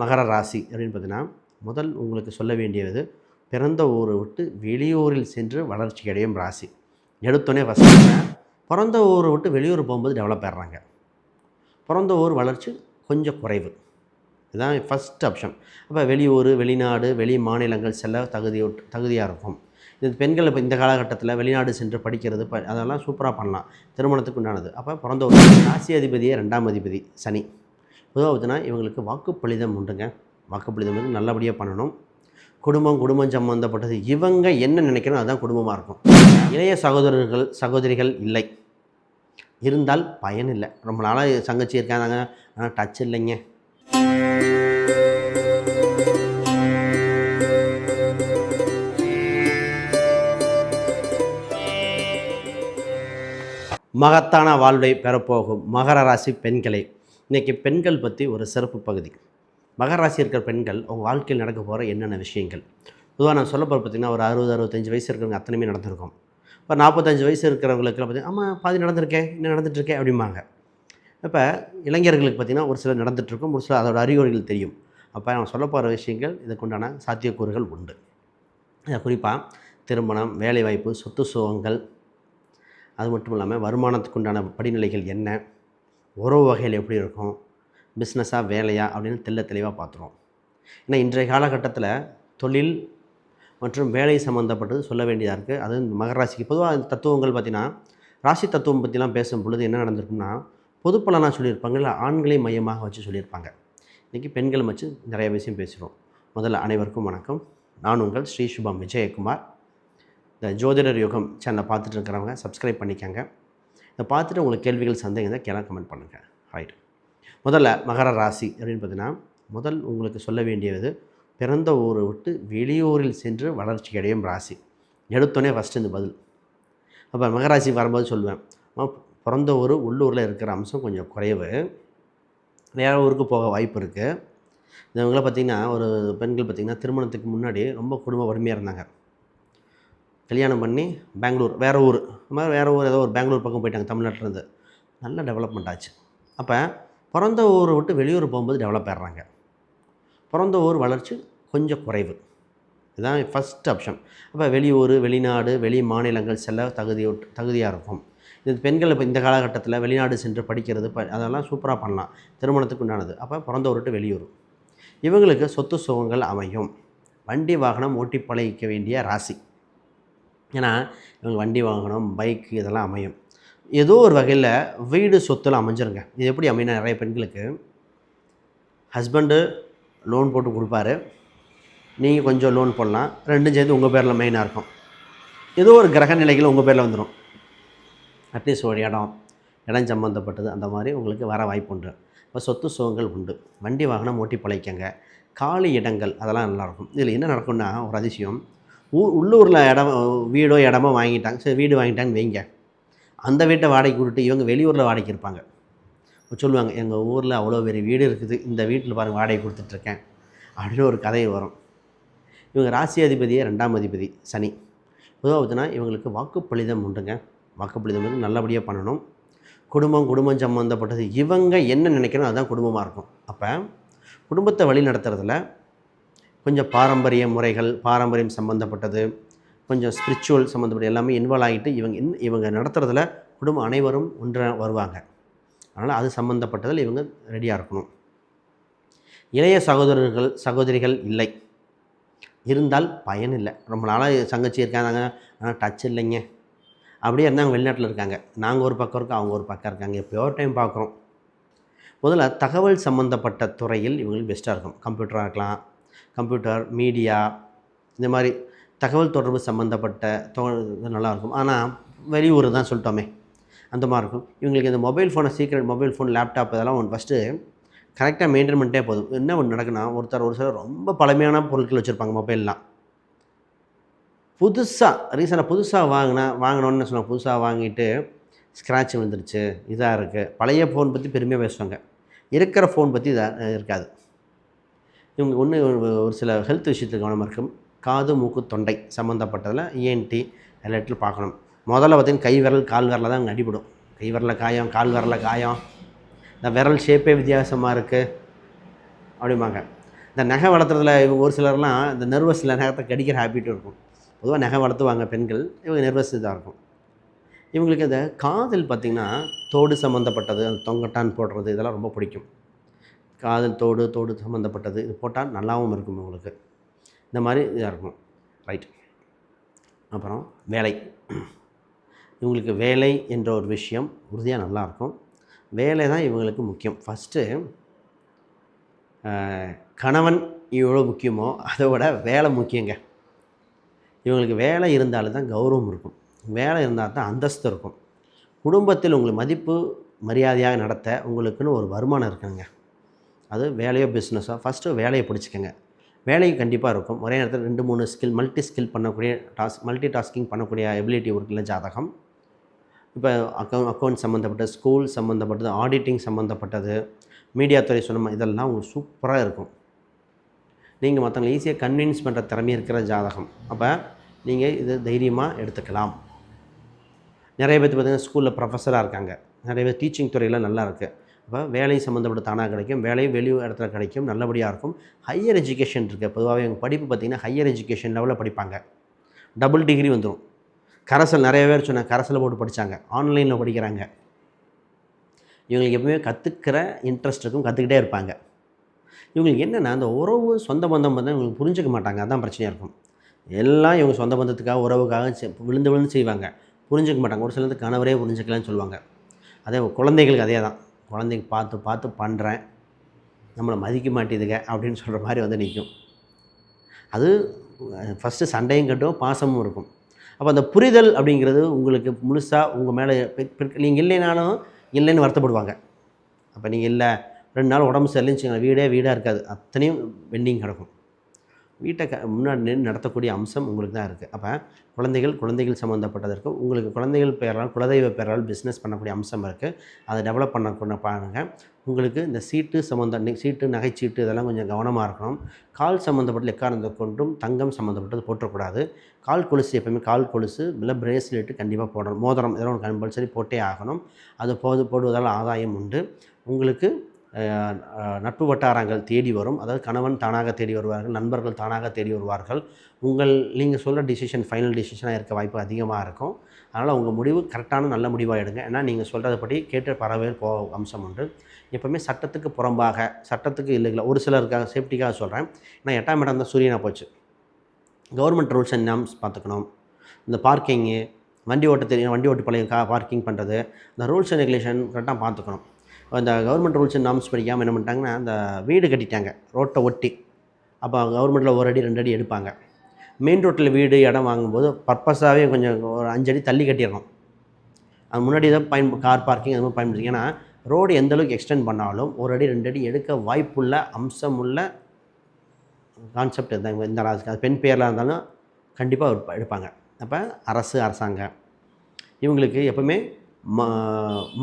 மகர ராசி அப்படின்னு பார்த்தீங்கன்னா முதல் உங்களுக்கு சொல்ல வேண்டியது பிறந்த ஊரை விட்டு வெளியூரில் சென்று வளர்ச்சி அடையும் ராசி எடுத்தோடனே ஃபஸ்ட்டு பிறந்த ஊரை விட்டு வெளியூர் போகும்போது டெவலப் ஆயிடுறாங்க. பிறந்த ஊர் வளர்ச்சி கொஞ்சம் குறைவு. இதுதான் ஃபஸ்ட் ஆப்ஷன் அப்போ வெளியூர் வெளிநாடு வெளி மாநிலங்கள் செல்ல தகுதி தகுதியாக இருக்கும். இது பெண்கள் இப்போ இந்த காலகட்டத்தில் வெளிநாடு சென்று படிக்கிறது ப அதெல்லாம் சூப்பராக பண்ணலாம். திருமணத்துக்கு உண்டானது. அப்போ பிறந்த ஒரு ராசி அதிபதியே ரெண்டாம் அதிபதி சனி. பொதுவாக பார்த்தீங்கன்னா இவங்களுக்கு வாக்குப்பளிதம் உண்டுங்க. வாக்குப்பளிதம் வந்து நல்லபடியாக பண்ணணும். குடும்பம் குடும்பம் சம்மந்தப்பட்டது இவங்க என்ன நினைக்கிறோம் அதுதான் குடும்பமாக இருக்கும். இளைய சகோதரர்கள் சகோதரிகள் இல்லை. இருந்தால் பயன் இல்லை. ரொம்ப நாளாக சங்கச்சி இருக்காங்க. ஆனால் டச் இல்லைங்க. மகத்தான வாழ்வை பெறப்போகும். மகர ராசி பெண்களை இன்றைக்கி பெண்கள் பற்றி ஒரு சிறப்பு பகுதி. மகராசி இருக்கிற பெண்கள் அவங்க வாழ்க்கையில் நடக்க போகிற என்னென்ன விஷயங்கள்? பொதுவாக நான் சொல்ல போகிற பார்த்திங்கன்னா ஒரு அறுபது அறுபத்தஞ்சு வயசு இருக்கிறவங்க அத்தனையுமே நடந்திருக்கும். இப்போ நாற்பத்தஞ்சு வயசு இருக்கிறவங்களுக்குலாம் பார்த்திங்கன்னா ஆமாம் பாதி நடந்திருக்கேன் இன்னும் நடந்துட்டுருக்கேன் அப்படிம்பாங்க. இப்போ இளைஞர்களுக்கு பார்த்திங்கன்னா ஒரு சிலர் நடந்துகிட்ருக்கும் ஒரு சில அதோட அறிகுறிகள் தெரியும். அப்போ நான் சொல்ல போகிற விஷயங்கள் இதுக்குண்டான சாத்தியக்கூறுகள் உண்டு. குறிப்பாக திருமணம் வேலைவாய்ப்பு சொத்து சுகங்கள் அது மட்டும் இல்லாமல் வருமானத்துக்கு உண்டான படிநிலைகள் என்ன? உறவு வகையில் எப்படி இருக்கும்? பிஸ்னஸாக வேலையா? அப்படின்னு தெல்ல தெளிவாக பார்த்துருவோம். ஏன்னா இன்றைய காலகட்டத்தில் தொழில் மற்றும் வேலை சம்மந்தப்பட்டது சொல்ல வேண்டியதாக இருக்குது அது மகராசிக்கு பொதுவாக தத்துவங்கள் பார்த்திங்கன்னா ராசி தத்துவம் பற்றிலாம் பேசும் பொழுது என்ன நடந்திருக்குன்னா பொதுப்பலனாக சொல்லியிருப்பாங்க. இல்லை ஆண்களை மையமாக வச்சு சொல்லியிருப்பாங்க. இன்றைக்கி பெண்கள் வச்சு நிறைய விஷயம் பேசுகிறோம் முதல்ல அனைவருக்கும் வணக்கம். நான் உங்கள் ஸ்ரீ சுபம் விஜயகுமார். இந்த ஜோதிடர் யுகம் சேனலை பார்த்துட்டு இருக்கிறவங்க சப்ஸ்கிரைப் பண்ணிக்கோங்க. இதை பார்த்துட்டு உங்களுக்கு கேள்விகள் சந்தேகம் தான் கீழே கமெண்ட் பண்ணுங்கள் ரைட் முதல்ல மகர ராசி அப்படின்னு பார்த்தீங்கன்னா முதல் உங்களுக்கு சொல்ல வேண்டியது பிறந்த ஊரை விட்டு வெளியூரில் சென்று வளர்ச்சி அடையும் ராசி. எடுத்தோடனே ஃபஸ்ட்டு இந்த பதில். அப்போ மகராசி வரும்போது சொல்லுவேன் பிறந்த ஊர் உள்ளூரில் இருக்கிற அம்சம் கொஞ்சம் குறைவு. வேறு ஊருக்கு போக வாய்ப்பு இருக்குது இவங்கள பார்த்திங்கன்னா ஒரு பெண்கள் பார்த்திங்கன்னா திருமணத்துக்கு முன்னாடி ரொம்ப குடும்ப வறுமையாக இருந்தாங்க. கல்யாணம் பண்ணி பெங்களூர் வேறு ஊர். இந்த மாதிரி வேறு ஊர் ஏதோ ஒரு பெங்களூர் பக்கம் போயிட்டாங்க தமிழ்நாட்டிலேருந்து. நல்ல டெவலப்மெண்ட் ஆச்சு. அப்போ பிறந்த ஊரை விட்டு வெளியூர் போகும்போது டெவலப் ஆயிடுறாங்க. பிறந்த ஊர் வளர்ச்சி கொஞ்சம் குறைவு. இதுதான் ஃபஸ்ட் ஆப்ஷன் அப்போ வெளியூர் வெளிநாடு வெளி மாநிலங்கள் செல்ல தகுதி தகுதியாக இருக்கும். இது பெண்கள் இப்போ இந்த காலகட்டத்தில் வெளிநாடு சென்று படிக்கிறது ப அதெல்லாம் சூப்பராக பண்ணலாம். திருமணத்துக்கு உண்டானது. அப்போ பிறந்த ஊர் விட்டு வெளியூர். இவங்களுக்கு சொத்து சுகங்கள் அமையும். வண்டி வாகனம் ஓட்டி பழகிக்க வேண்டிய ராசி. ஏன்னா இவங்க வண்டி வாங்கணும் பைக் இதெல்லாம் அமையும். ஏதோ ஒரு வகையில் வீடு சொத்தில் அமைஞ்சிருங்க. இது எப்படி அமையினா நிறைய பெண்களுக்கு. ஹஸ்பண்டு லோன் போட்டு கொடுப்பாரு. நீங்கள் கொஞ்சம் லோன் போடலாம். ரெண்டும் சேர்ந்து உங்கள் பேரில் மெயினாக இருக்கும். ஏதோ ஒரு கிரக நிலைகள் உங்கள் பேரில் வந்துடும் அட்லீஸ்ட் ஒரு இடம் இடம் சம்மந்தப்பட்டது அந்த மாதிரி உங்களுக்கு வர வாய்ப்பு உண்டு. இப்போ சொத்து சுகங்கள் உண்டு. வண்டி வாகனம் ஓட்டி பழைக்கங்க காலி இடங்கள் அதெல்லாம் நல்லாயிருக்கும் இதில் என்ன நடக்கும்னா ஒரு அதிசயம். உள்ளூரில் இடம் வீடோ இடமோ வாங்கிட்டாங்க. சரி வீடு வாங்கிட்டாங்கன்னு வைங்க. அந்த வீட்டை வாடகைக்கு விட்டுட்டு இவங்க வெளியூரில் வாடகைக்கு இருப்பாங்க. சொல்லுவாங்க எங்கள் ஊரில் அவ்வளோ பெரிய வீடு இருக்குது. இந்த வீட்டில் பாருங்கள் வாடகை கொடுத்துட்ருக்கேன். அப்படின்னு ஒரு கதை வரும். இவங்க ராசி அதிபதியே ரெண்டாம் அதிபதி சனி. உதவுதுன்னா இவங்களுக்கு வாக்குப்பளிதம் உண்டுங்க. வாக்குப்பளிதம் வந்து நல்லபடியாக பண்ணணும். குடும்பம் குடும்பம் சம்மந்தப்பட்டது இவங்க என்ன நினைக்கிறோம் அதுதான் குடும்பமாக இருக்கும். அப்போ குடும்பத்தை வழி நடத்துறதுல கொஞ்சம் பாரம்பரிய முறைகள் பாரம்பரியம் சம்மந்தப்பட்டது கொஞ்சம் ஸ்பிரிச்சுவல் சம்மந்தப்பட்ட எல்லாமே இன்வால்வ் ஆகிட்டு இவங்க இன் இவங்க நடத்துகிறதுல குடும்பம் அனைவரும் ஒன்றாக வருவாங்க. அதனால் அது சம்மந்தப்பட்டதில் இவங்க ரெடியாக இருக்கணும். இளைய சகோதரர்கள் சகோதரிகள் இல்லை. இருந்தால் பயன் இல்லை. ரொம்ப நாளாக சங்கச்சி இருக்காங்க. ஆனால் டச் இல்லைங்க. அப்படியே இருந்தாங்க வெளிநாட்டில் இருக்காங்க. நாங்கள் ஒரு பக்கம் இருக்கோம் அவங்க ஒரு பக்கம் இருக்காங்க. எப்போயோ டைம் பார்க்குறோம். முதல்ல தகவல் சம்மந்தப்பட்ட துறையில் இவங்களுக்கு பெஸ்ட்டாக இருக்கும். கம்ப்யூட்டராக இருக்கலாம். கம்ப்யூட்டர் மீடியா இந்த மாதிரி தகவல் தொடர்பு சம்மந்தப்பட்ட தொ இது நல்லாயிருக்கும். ஆனால் வெளியூர் தான் சொல்லிட்டோமே அந்த மாதிரி இருக்கும். இவங்களுக்கு இந்த மொபைல் ஃபோனை சீக்கிரம் மொபைல் ஃபோன் லேப்டாப் இதெல்லாம் ஒன்று ஃபஸ்ட்டு கரெக்டாக மெயின்டைன் பண்ணிட்டே போதும். என்ன ஒன்று நடக்குன்னா ஒருத்தர் ஒரு சிலர் ரொம்ப பழமையான பொருட்கள் வச்சுருப்பாங்க மொபைல்லாம். புதுசாக ரீசெண்டாக புதுசாக வாங்கினா வாங்கினோன்னு சொன்னாங்க புதுசாக வாங்கிட்டு ஸ்க்ராட்ச் விழுந்துருச்சு இதாக இருக்குது பழைய ஃபோன் பற்றி பெருமையாக பேசுவாங்க. இருக்கிற ஃபோன் பற்றி இதாக இருக்காது. இவங்க ஒன்று ஒரு சில ஹெல்த் விஷயத்தில் கவனமாக இருக்கும் காது மூக்கு தொண்டை சம்மந்தப்பட்டதில் இஎன்டி எல்லாட்டிலும் பார்க்கணும். முதல்ல பார்த்தீங்கன்னா கை விரல் கால் விரலில் தான் அங்கே அடிபடும். கை விரலில் காயம் கால் விரலில் காயம். இந்த விரல் ஷேப்பே வித்தியாசமாக இருக்குது அப்படிம்பாங்க. இந்த நகை வளர்த்துறதுல இவங்க ஒரு சிலர்லாம் இந்த நர்வஸில் நகத்தை கடிக்கிற ஹேபிட் இருக்கும். பொதுவாக நகை வளர்த்துவாங்க பெண்கள். இவங்க நர்வஸ் இதாக இருக்கும். இவங்களுக்கு இந்த காதல் பார்த்திங்கன்னா தோடு சம்மந்தப்பட்டது அந்த தொங்கட்டான் போடுறது இதெல்லாம் ரொம்ப பிடிக்கும். காதல் தோடு தோடு சம்மந்தப்பட்டது இது போட்டால் நல்லாவும் இருக்கும் உங்களுக்கு. இந்த மாதிரி இதாக இருக்கும். ரைட் அப்புறம் வேலை. இவங்களுக்கு வேலை என்ற ஒரு விஷயம் உறுதியாக நல்லாயிருக்கும் வேலை தான் இவங்களுக்கு முக்கியம். ஃபஸ்ட்டு கணவன் எவ்வளோ முக்கியமோ அதை விட வேலை முக்கியங்க. இவங்களுக்கு வேலை இருந்தாலும் தான் கௌரவம் இருக்கும். வேலை இருந்தால் தான் அந்தஸ்து இருக்கும். குடும்பத்தில் உங்களுக்கு மதிப்பு மரியாதையாக நடத்த உங்களுக்குன்னு ஒரு வருமானம் இருக்குங்க. அது வேலையோ பிஸ்னஸோ ஃபஸ்ட்டு வேலையை பிடிச்சிக்கங்க. வேலை கண்டிப்பாக இருக்கும். ஒரே நேரத்தில் ரெண்டு மூணு ஸ்கில் மல்டி ஸ்கில் பண்ணக்கூடிய டாஸ்க் மல்டி டாஸ்கிங் பண்ணக்கூடிய எபிலிட்டி இருக்குல்ல ஜாதகம்? இப்போ அக்கௌண்ட் அக்கௌண்ட் சம்மந்தப்பட்ட ஸ்கூல் சம்மந்தப்பட்டது ஆடிட்டிங் சம்மந்தப்பட்டது மீடியா துறை சொன்ன இதெல்லாம் உங்களுக்கு சூப்பராக இருக்கும். நீங்கள் மற்றவங்களை ஈஸியாக கன்வின்ஸ் பண்ணுற திறமை இருக்கிற ஜாதகம். அப்போ நீங்கள் இது தைரியமாக எடுத்துக்கலாம். நிறைய பேர் பார்த்திங்கன்னா ஸ்கூலில் ப்ரொஃபஸராக இருக்காங்க. நிறைய பேர் டீச்சிங் துறையில் நல்லா இருக்குது அப்போ வேலை சம்மந்தப்பட்ட தானாக கிடைக்கும் வேலை வெளி இடத்துல கிடைக்கும் நல்லபடியாக இருக்கும். ஹையர் எஜுகேஷன் இருக்குது பொதுவாகவே எங்கள் படிப்பு பார்த்திங்கன்னா ஹையர் எஜுகேஷன் லெவலில் படிப்பாங்க. டபுள் டிகிரி வந்துடும் கரசல் நிறைய பேர் சொன்னாங்க கரசலை போட்டு படித்தாங்க ஆன்லைனில் படிக்கிறாங்க. இவங்களுக்கு எப்பவுமே கற்றுக்கிற இன்ட்ரெஸ்ட் இருக்கும் கற்றுக்கிட்டே இருப்பாங்க. இவங்களுக்கு என்னென்னா அந்த உறவு சொந்த பந்தம் வந்து இவங்களுக்கு புரிஞ்சுக்க மாட்டாங்க. அதான் பிரச்சனையாக இருக்கும். எல்லாம் இவங்க சொந்த பந்தத்துக்காக உறவுக்காக விழுந்து விழுந்து செய்வாங்க. புரிஞ்சுக்க மாட்டாங்க. ஒரு சிலருக்கு கணவரே புரிஞ்சிக்கலாம்னு சொல்லுவாங்க. அதே குழந்தைகளுக்கு அதே தான். குழந்தைங்க பார்த்து பார்த்து பண்ணுறேன் நம்மளை மதிக்க மாட்டேதுங்க அப்படின்னு சொல்கிற மாதிரி வந்து நிற்கும் அது ஃபஸ்ட்டு சண்டையும் கட்டும் பாசமும் இருக்கும். அப்போ அந்த புரிதல் அப்படிங்கிறது உங்களுக்கு முழுசாக உங்கள் மேலே நீங்கள் இல்லைனாலும் இல்லைன்னு வருத்தப்படுவாங்க. அப்போ நீங்கள் இல்லை ரெண்டு நாள் உடம்பு சரியில்லைன்னு வீடே வீடாக இருக்காது. அத்தனையும் வெண்டிங் கிடக்கும். வீட்டை க முன்னாடி நின்று நடத்தக்கூடிய அம்சம் உங்களுக்கு தான் இருக்குது அப்போ குழந்தைகள் குழந்தைகள் சம்மந்தப்பட்டதற்கு உங்களுக்கு குழந்தைகள் பெயரால் குலதெய்வ பெயரால் பிஸ்னஸ் பண்ணக்கூடிய அம்சம் இருக்குது அதை டெவலப் பண்ண பாருங்கள் உங்களுக்கு இந்த சீட்டு சம்மந்த சீட்டு நகைச்சீட்டு இதெல்லாம் கொஞ்சம் கவனமாக இருக்கணும். கால் சம்மந்தப்பட்ட எக்காரணத்தை கொண்டும் தங்கம் சம்மந்தப்பட்டது போட்டக்கூடாது கால் கொலுசு எப்போயுமே கால் கொலுசு இல்லை பிரேஸ்லெட்டு கண்டிப்பாக போடணும். மோதிரம் இதெல்லாம் கம்பல்சரி போட்டே ஆகணும். அது போது போடுவதால் ஆதாயம் உண்டு. உங்களுக்கு நட்பு வட்டாரங்கள் தேடி வரும். அதாவது கணவன் தானாக தேடி வருவார்கள் நண்பர்கள் தானாக தேடி வருவார்கள். உங்கள் நீங்கள் சொல்கிற டிசிஷன் ஃபைனல் டிசிஷனாக இருக்க வாய்ப்பு அதிகமாக இருக்கும். அதனால் உங்கள் முடிவு கரெக்டான நல்ல முடிவாக எடுங்க. ஏன்னா நீங்கள் சொல்கிறதப்படி கேட்டு பரவேல் போ அம்சம் உண்டு. எப்போவுமே சட்டத்துக்கு புறம்பாக சட்டத்துக்கு இல்லைங்களா ஒரு சிலருக்காக சேஃப்டிக்காக சொல்கிறேன் ஏன்னா எட்டாம் இடம் தான் சூரியனாக போச்சு. கவர்மெண்ட் ரூல்ஸ் அண்ட் நாம்ஸ் பார்த்துக்கணும். இந்த பார்க்கிங்கு வண்டி ஓட்ட தெரியும் வண்டி ஓட்டு பழைய கா பார்க்கிங் பண்ணுறது இந்த ரூல்ஸ் அண்ட் ரெகுலேஷன் கரெக்டாக பார்த்துக்கணும். அந்த கவர்மெண்ட் ரூல்ஸ் அண்ட் நாம்ஸ் படிக்காமல் என்ன பண்ணிட்டாங்கன்னா அந்த வீடு கட்டிட்டாங்க. ரோட்டை ஒட்டி. அப்போ கவர்மெண்ட்டில் ஒரு அடி ரெண்டு அடி எடுப்பாங்க. மெயின் ரோட்டில் வீடு இடம் வாங்கும்போது பர்பஸாகவே கொஞ்சம் ஒரு அஞ்சடி தள்ளி கட்டிடணும். அது முன்னாடி தான் பயன் கார் பார்க்கிங் அது மாதிரி பயன்படுத்தி. ஏன்னா ரோடு எந்தளவுக்கு எக்ஸ்டெண்ட் பண்ணாலும் ஒரு அடி ரெண்டு அடி எடுக்க வாய்ப்புள்ள அம்சமுள்ள கான்செப்ட் இருந்தாங்க இந்த அது பெண் பேரில் இருந்தாலும் கண்டிப்பாக எடுப்பாங்க. அப்போ அரசு அரசாங்கம். இவங்களுக்கு எப்பவுமே மா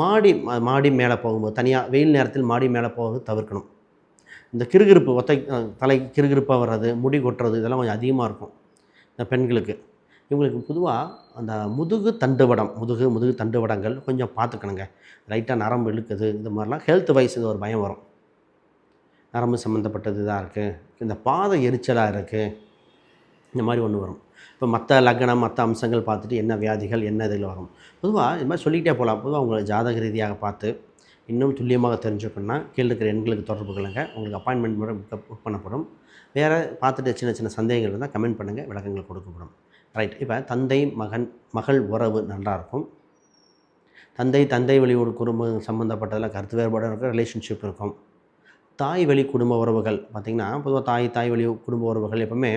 மாடி மாடி மேலே போகும்போது தனியாக வெயில் நேரத்தில் மாடி மேலே போகிறது தவிர்க்கணும். இந்த கிருகிருப்பு ஒத்தை தலை கிருகிருப்பாக வர்றது முடி கொட்டுறது இதெல்லாம் கொஞ்சம் அதிகமாக இருக்கும் இந்த பெண்களுக்கு. இவங்களுக்கு பொதுவாக அந்த முதுகு தண்டுவடம் முதுகு முதுகு தண்டுவடங்கள் கொஞ்சம் பார்த்துக்கணுங்க. லைட்டாக நரம்பு இழுக்குது இந்த மாதிரிலாம் ஹெல்த் வைஸ் இது ஒரு பயம் வரும். நரம்பு சம்மந்தப்பட்டது இதாக இருக்குது இந்த பாதை எரிச்சலாக இருக்குது இந்த மாதிரி ஒன்று வரும். இப்போ மற்ற லக்னம் மற்ற அம்சங்கள் பார்த்துட்டு என்ன வியாதிகள் என்ன இதில் வரும். பொதுவாக இது மாதிரி சொல்லிக்கிட்டே போகலாம். பொதுவாக உங்களை ஜாதக ரீதியாக பார்த்து இன்னும் துல்லியமாக தெரிஞ்சுக்கணும்னா கீழே இருக்கிற எண்களுக்கு தொடர்பு கொள்ளுங்கள் உங்களுக்கு அப்பாயின்மெண்ட் முறை புக் பண்ணப்படும். வேறு பார்த்துட்டு சின்ன சின்ன சந்தேகங்கள் இருந்தால் கமெண்ட் பண்ணுங்கள் விளக்கங்கள் கொடுக்கப்படும். ரைட் இப்போ தந்தை மகன் மகள் உறவு நல்லாயிருக்கும் தந்தை தந்தை வழி ஒரு குடும்பம் சம்மந்தப்பட்டதில் கருத்து வேறுபாடு இருக்கும். ரிலேஷன்ஷிப் இருக்கும். தாய் வழி குடும்ப உறவுகள் பார்த்திங்கன்னா பொதுவாக தாய் தாய் வழி குடும்ப உறவுகள் எப்பவுமே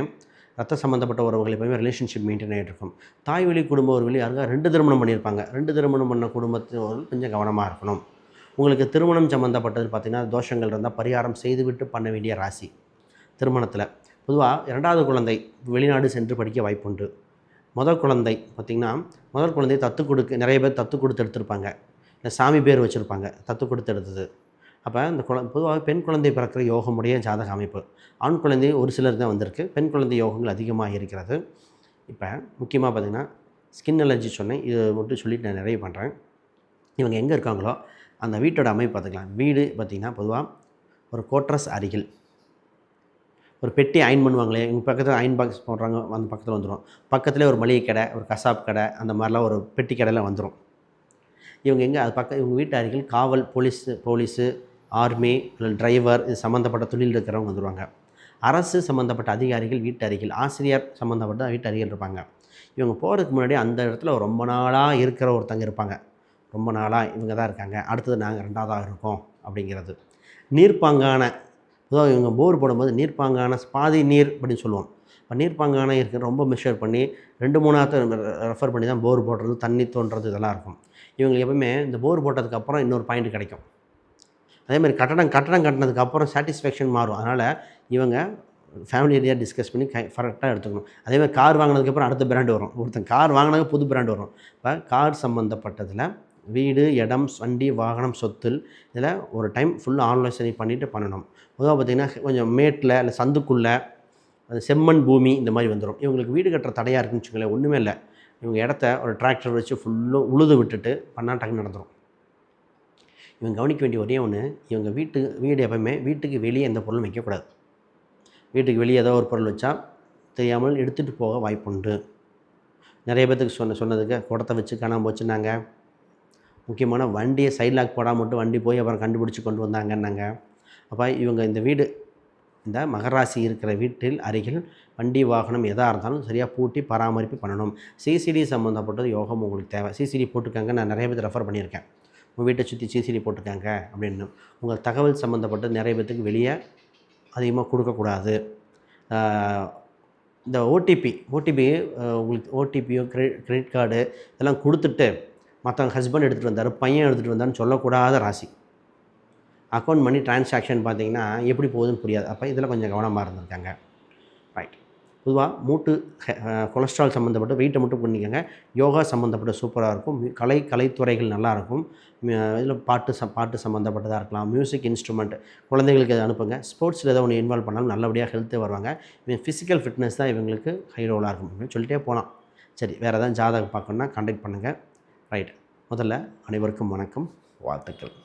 ரத்த சம்மந்தப்பட்ட உறவுகள் எப்பவுமே ரிலேஷன்ஷிப் மெயின்டைன் ஆகிட்டு இருக்கும். தாய் வழி குடும்ப உறவுகள் யாருக்கா ரெண்டு திருமணம் பண்ணியிருப்பாங்க. ரெண்டு திருமணம் பண்ண குடும்பத்தினர்கள் கொஞ்சம் கவனமாக இருக்கணும். உங்களுக்கு திருமணம் சம்மந்தப்பட்டது பார்த்திங்கன்னா தோஷங்கள் இருந்தால் பரிகாரம் செய்துவிட்டு பண்ண வேண்டிய ராசி. திருமணத்தில். பொதுவாக இரண்டாவது குழந்தை வெளிநாடு சென்று படிக்க வாய்ப்புண்டு. முதல் குழந்தை பார்த்திங்கன்னா முதல் குழந்தை தத்து கொடுக்க நிறைய பேர் தத்து கொடுத்து எடுத்திருப்பாங்க. இல்லை சாமி பேர் வச்சுருப்பாங்க. தத்து கொடுத்து எடுத்தது. அப்போ இந்த குழ பொதுவாக பெண் குழந்தை பிறக்கிற யோகமுடைய ஜாதக அமைப்பு. ஆண் குழந்தை ஒரு சிலர் தான் வந்திருக்கு. பெண் குழந்தை யோகங்கள் அதிகமாக இருக்கிறது. இப்போ முக்கியமாக பார்த்திங்கன்னா ஸ்கின் அலர்ஜி சொன்னேன். இது மட்டும் சொல்லிட்டு நான் நிறைய பண்ணுறேன் இவங்க எங்கே இருக்காங்களோ அந்த வீட்டோட அமைப்பு பார்த்துக்கலாம் வீடு பார்த்திங்கன்னா பொதுவாக ஒரு கோட்ரஸ் அருகில். ஒரு பெட்டி அயன் பண்ணுவாங்களே எங்கள் பக்கத்தில் அயன் பாக்ஸ் போடுறாங்க அந்த பக்கத்தில் வந்துடும் பக்கத்துலேயே ஒரு மளிகை கடை ஒரு கசாப் கடை அந்த மாதிரிலாம் ஒரு பெட்டி கடையில் வந்துடும் இவங்க எங்கே அது பக்கம் இவங்க வீட்டு அருகில் காவல் போலீஸு போலீஸு ஆர்மி இல்லை டிரைவர் இது சம்மந்தப்பட்ட தொழில் இருக்கிறவங்க வந்துடுவாங்க அரசு சம்மந்தப்பட்ட அதிகாரிகள் வீட்டு அருகில் ஆசிரியர் சம்மந்தப்பட்ட வீட்டு அருகில் இருப்பாங்க. இவங்க போகிறதுக்கு முன்னாடி அந்த இடத்துல ரொம்ப நாளாக இருக்கிற ஒருத்தங்க இருப்பாங்க. ரொம்ப நாளாக இவங்க தான் இருக்காங்க. அடுத்தது நாங்கள் ரெண்டாவதாக இருக்கோம் அப்படிங்கிறது. நீர்ப்பாங்கான பொதுவாக இவங்க போர் போடும்போது நீர்ப்பாங்கான பாதி நீர் அப்படின்னு சொல்லுவோம். இப்போ நீர்ப்பாங்கான இருக்கிற ரொம்ப மெஷர் பண்ணி ரெண்டு மூணாவது ரெஃபர் பண்ணி தான் போர் போடுறது தண்ணி தோன்றது இதெல்லாம் இருக்கும். இவங்க எப்பவுமே இந்த போர் போட்டதுக்கப்புறம் இன்னொரு பாயிண்ட் கிடைக்கும். அதே மாதிரி கட்டடம் கட்டடம் கட்டினதுக்கப்புறம் சாட்டிஸ்ஃபேக்ஷன் மாறும். அதனால் இவங்க ஃபேமிலி ஏரியா டிஸ்கஸ் பண்ணி கை கரெக்டாக எடுத்துக்கணும். அதே மாதிரி கார் வாங்கினதுக்கப்புறம் அடுத்த பிராண்டு வரும். ஒருத்தன் கார் வாங்கினாங்க புது பிராண்டு வரும். இப்போ கார் சம்மந்தப்பட்டதில் வீடு இடம் வண்டி வாகனம் சொத்து இதில் ஒரு டைம் ஃபுல் ஆலோசனை பண்ணிவிட்டு பண்ணணும். பொதுவாக பார்த்திங்கன்னா கொஞ்சம் மேட்டில் இல்லை சந்துக்குள்ளே அது செம்மண் பூமி இந்த மாதிரி வந்துடும் இவங்களுக்கு வீடு கட்டுற தடையாக இருக்குன்னு வச்சுக்கோங்களேன் ஒன்றுமே இல்லை. இவங்க இடத்த ஒரு டிராக்டர் வச்சு ஃபுல்லும் உழுது விட்டுட்டு பண்ணால் டக்கு நடந்துடும் இவங்க கவனிக்க வேண்டிய ஒரே ஒன்று இவங்க வீட்டு வீடு எப்பவுமே வீட்டுக்கு வெளியே எந்த பொருளும் வைக்கக்கூடாது. வீட்டுக்கு வெளியே ஏதோ ஒரு பொருள் வச்சா தெரியாமல் எடுத்துகிட்டு போக வாய்ப்புண்டு. நிறைய பேர்த்துக்கு சொன்ன சொன்னதுக்கு குடத்தை வச்சு காணாமல் போச்சுனாங்க முக்கியமான வண்டியை சைட் லாக் போடாமல் மட்டும் வண்டி போய் அப்புறம் கண்டுபிடிச்சி கொண்டு வந்தாங்கன்னாங்க. அப்போ இவங்க இந்த வீடு இந்த மகராசி இருக்கிற வீட்டில் அருகில் வண்டி வாகனம் எதாக இருந்தாலும் சரியாக பூட்டி பராமரிப்பு பண்ணணும். சிசிடி சம்மந்தப்பட்டது யோகம் உங்களுக்கு தேவை. சிசிடி போட்டுருக்காங்க நான் நிறைய பேர் ரெஃபர் பண்ணியிருக்கேன். உங்கள் வீட்டை சுற்றி சிசிடி போட்டிருக்காங்க அப்படின்னு. உங்கள் தகவல் சம்மந்தப்பட்ட நிறைய பேர்த்துக்கு வெளியே அதிகமாக கொடுக்கக்கூடாது. இந்த ஓடிபி ஓடிபி உங்களுக்கு ஓடிபியோ கிரெடிட் கிரெடிட் கார்டு இதெல்லாம் கொடுத்துட்டு மற்றவங்க ஹஸ்பண்ட் எடுத்துகிட்டு வந்தார் பையன் எடுத்துகிட்டு வந்தான்னு சொல்லக்கூடாத ராசி. அக்கௌண்ட் மணி டிரான்சாக்ஷன் பார்த்தீங்கன்னா எப்படி போகுதுன்னு புரியாது. அப்போ இதில் கொஞ்சம் கவனமாக இருந்திருக்காங்க. பொதுவாக மூட்டு கொலஸ்ட்ரால் சம்மந்தப்பட்ட வெயிட்டை மட்டும் பண்ணிக்கோங்க. யோகா சம்மந்தப்பட்ட சூப்பராக இருக்கும். கலை கலைத்துறைகள் நல்லாயிருக்கும் இதில் பாட்டு ச பாட்டு சம்மந்தப்பட்டதாக இருக்கலாம். மியூசிக் இன்ஸ்ட்ருமெண்ட் குழந்தைங்களுக்கு அதை அனுப்புங்க. ஸ்போர்ட்ஸில் ஏதோ ஒன்று இன்வால்வ் பண்ணாலும் நல்லபடியாக ஹெல்த்து வருவாங்க. இவங்க ஃபிசிக்கல் ஃபிட்னஸ் தான் இவங்களுக்கு ஹை ரோலாக இருக்கும் அப்படின்னு சொல்லிட்டே போகலாம் சரி வேறு ஏதாவது ஜாதகம் பார்க்கணுன்னா கான்டாக்ட் பண்ணுங்கள் ரைட் முதல்ல அனைவருக்கும் வணக்கம். வாழ்த்துக்கள்.